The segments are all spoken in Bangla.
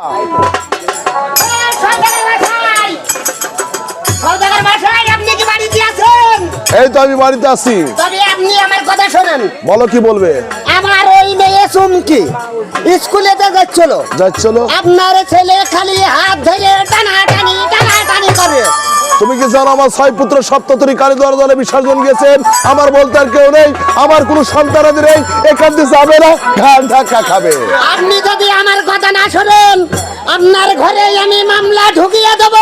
এই তো আমি বাড়িতে আছি। তবে আপনি আমার কথা শোনেন বলো কি বলবে? আমার মেয়ে চুমকি স্কুলেতে যাচ্ছিল। যাচ্ছিল আপনার ছেলে খালি হাত ধরে টানাটানি টানাটানি করে তুমি কি জানো আমার ছয় পুত্র সপ্ততরী কালীদুয়ার দলে বিসর্জন গেছেন আমার বলতে আর কেউ নেই, আমার কোনো সন্তানাদি নেই। এখান দিয়ে যাবে না ধাক্কা খাবে। আপনি যদি আমার কথা না শোনেন আপনার ঘরে আমি মামলা ঢুকিয়ে দেব।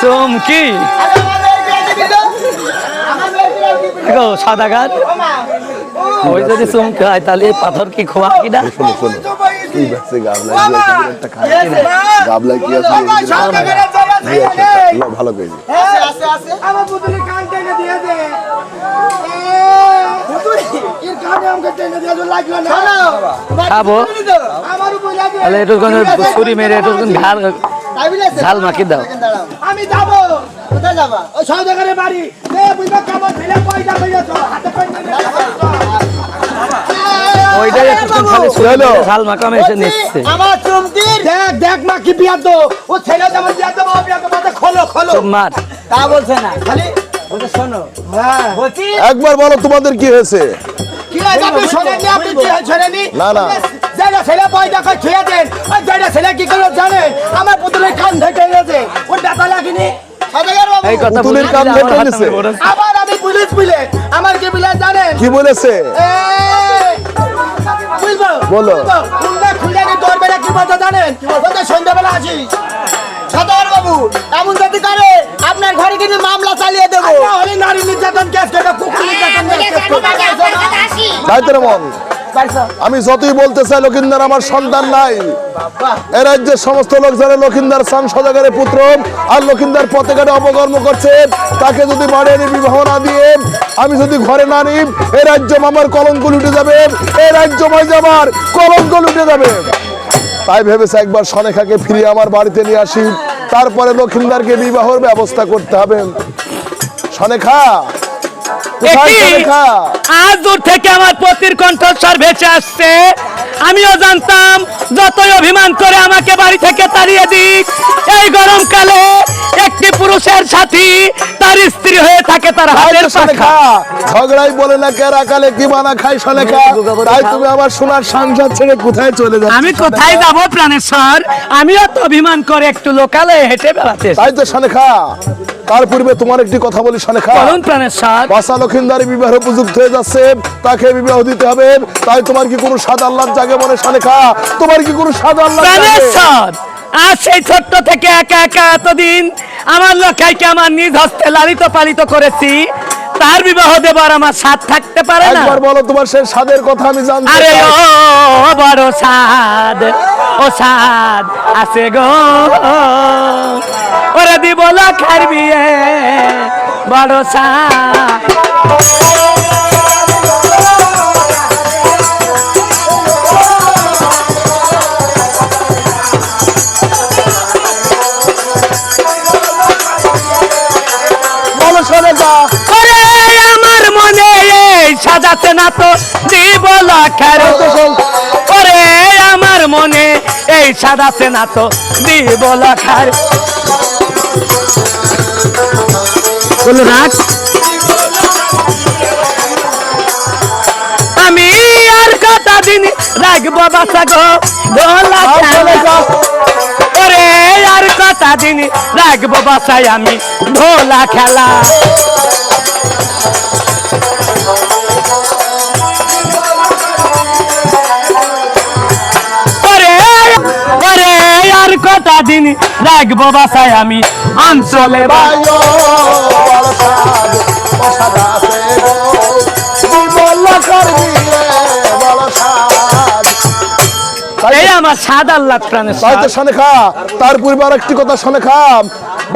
চমকি। ওই যদি চমকি হয় তাহলে পাথর কি খোয়া কিনা শোনো ছুরি মেরে ঝাল মাখি দাও। আমি যাব। কোথায় যাবা? ওই সৌদাগরের বাড়ি। বুঝবা কেমন ছেলে? পয়সা হাতে ওইটাই একটু খালি ছুরি চলো। মেরে এসে নিচ্ছে। আমার চুমকি দেখ দেখ মা কি বিয়ার দো ও ছেলে যেমন বিয়ার দেবো বিয়ার দেবো। খোলো খোলো। মার। তা বলছে না। খালি বলছে শোনো। হ্যাঁ। বলছি একবার বলো তোমাদের কি হয়েছে? কি আছে আপনি শোনেননি আপনি কি শোনেননি? না, না। যেটা ছেলে পয়সা করে ছুঁয়ে দেন ওই যেটা ছেলে কি করল জানেন আমার পুতুলের কান ধরে গেছে। ওর ব্যথা লাগেনি। এই কথা পুতুলের কান ধরে আমার হাত নিছে। আমি বড়- আবার আমি পুলিশ বলে আমার কি বলে জানেন? কি বলেছে? বলো। বুঝব। খুলে নি তোর বেলা কি বলতে জানেন? বলতে সন্ধ্যাবেলা আসি। সদাগর বাবু এমন যদি করে আপনার ঘরে কিন্তু মামলা চালিয়ে দেবো। নারী নির্যাতন কেস করে কুকুর নির্যাতন কেস মন। আমি যতই বলতে চাই লক্ষিন্দার আমার সন্তান নাই। এ রাজ্যের সমস্ত লোক যারা লক্ষিন্দার সান সদাগরের পুত্র আর লক্ষিন্দার পথে ঘাটে অপকর্ম করছে। তাকে যদি বাড়ি এনে বিবাহ না দিয়ে আমি যদি ঘরে না নিই এ রাজ্য আমার কলঙ্ক লুটে যাবে। এ রাজ্য আমার কলঙ্ক লুটে যাবে। তাই ভেবেছে একবার সনেখাকে ফিরিয়ে আমার বাড়িতে নিয়ে আসি। তারপরে লক্ষিন্দারকে বিবাহর ব্যবস্থা করতে হবে। সনেখা আজ দূর থেকে আমার পতির কণ্ঠস্বর ভেসে আসছে। আমিও জানতাম, যতই অভিমান করে আমাকে বাড়ি থেকে তাড়িয়ে দিক, এই গরমকালে একটি পুরুষের সাথী তার স্ত্রী হয়ে থাকে তার হাতের পাখা। ঝগড়াই বলে না কেরা কালে কি বানা খাই সনেখা তাই তুমি আমার সোনার সংসার ছেড়ে কোথায় চলে যাচ্ছ? আমি কোথায় যাব প্রাণেশ্বর? আমিও তো অভিমান করে একটু লোকালে হেঁটে বেড়াতে তাই তো সনেখা তার পূর্বে তোমার একটি কথা বলি সনেখা বলুন প্রাণেশ্বর। বাসা লক্ষিন্দারি বিবাহ উপযুক্ত হয়ে যাচ্ছে তাকে বিবাহ দিতে হবে। তাই তোমার কি কোনো স্বাদ আল্লাহ জাগে মনে সনেখা তোমার কি কোনো স্বাদ আল্লাহ জাগে? প্রাণেশ্বর! আজ সেই ছোট্ট থেকে একা একা এতদিন আমার লক্ষাইকে আমার নিজ হস্তে লালিত পালিত করেছি। তার বিবাহ দেবার আমার সাথ থাকতে পারে না। একবার বলো তোমার সেই স্বাদের কথা আমি জানতে আরে ও বড় সাদ ও সাদ আছে গো। ওরে দিব লক্ষার বিয়ে বড় সাদ এই সাজাতে না তো দিব লক্ষার ওরে, আমার মনে এই সাজাতে না তো লক্ষার রাখ আমি আর কথা দিন রাখব বাসা গো ওরে, আর কটা দিন রাখব বাসায় আমি ঢোলা খেলা। বিমল করবিয়ে বড় স্বাদ এই আমার সাদ আল্লাহ প্রাণের তাই তো সাদ। সনেখা তার পূর্বে আর একটি কথা সনেখা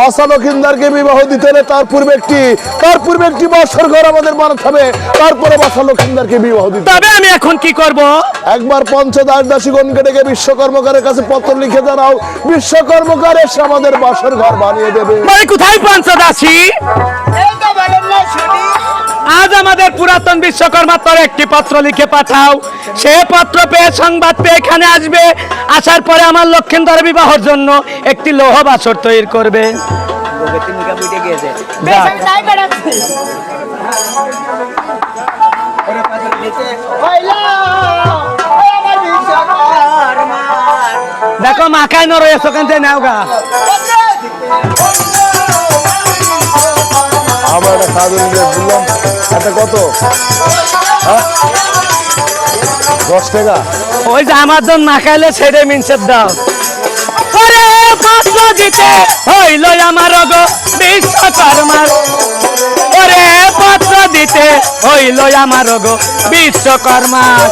বাসা লক্ষিন্দারকে বিবাহ দিতে হলে তার পূর্বে একটি তার পূর্বে একটি বছর ঘর আমাদের বানাতে হবে। তারপরে বাসা লক্ষিন্দারকে বিবাহ দিতে। তবে আমি এখন কি করব? একবার পঞ্চদাস দাসীগণকে ডেকে বিশ্বকর্মকারের কাছে পত্র লিখে জানাও বিশ্বকর্মকার এসে আমাদের বাসর ঘর বানিয়ে দেবে। মানে কোথায় পঞ্চদাসী পুরাতন বিশ্বকর্মা তোর একটি পত্র লিখে পাঠাও। সে পত্র পেয়ে সংবাদ পেয়ে এখানে আসবে। আসার পরে আমার লক্ষিন্দর বিবাহর জন্য একটি লৌহ বাসর তৈরি করবে। দেখো মাখায় ন রয়েছে ওখান থেকে নাও গা। আমার এটা কত? হ্যাঁ? দশ টাকা। ওই যে আমার জন মাখাইলে সেটাই মিনসের দাম। ওরে পত্র দিতে হইল আমার গো বিশ্বকর্মার। ওরে পাত্র দিতে হইল আমার গো বিশ্বকর্মার।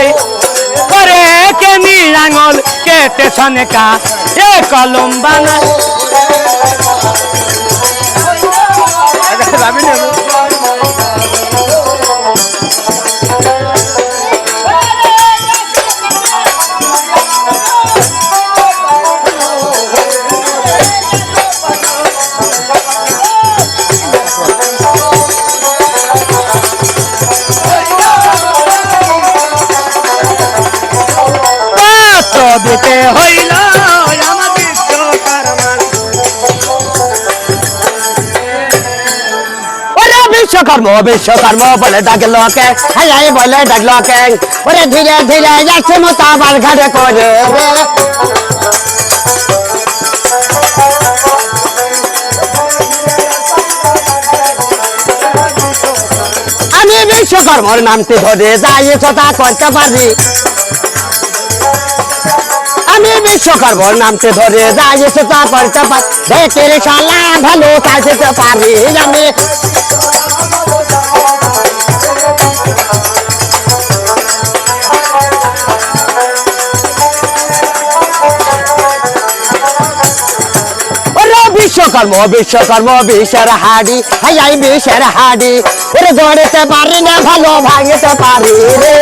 বানাই ওরে কেনি আঙল কেটে সনেকা এ কলম বানাই বিশ্বকর্ম বিশ্বকর্ম বলে ডাকে লোকে। হাই বলে ডাক লোকে। ওরে ধীরে ধীরে যাচ্ছে মতো আবার ঘাটে করে। আমি বিশ্বকর্মর নামটি ধরে যাই কথা করতে পারি। আমি বিশ্বকর্মর নামটি ধরে যাই কথা করতে পারি। ভালো কাজতে পারি আমি। বিশ্বকর্ম বিশ্বকর্ম বিশ্বের হাড়ি, হাই হাই, বিশ্বের হাড়ি। ওরে গড়েতে পারি না, ভালো ভাঙতে পারি রে।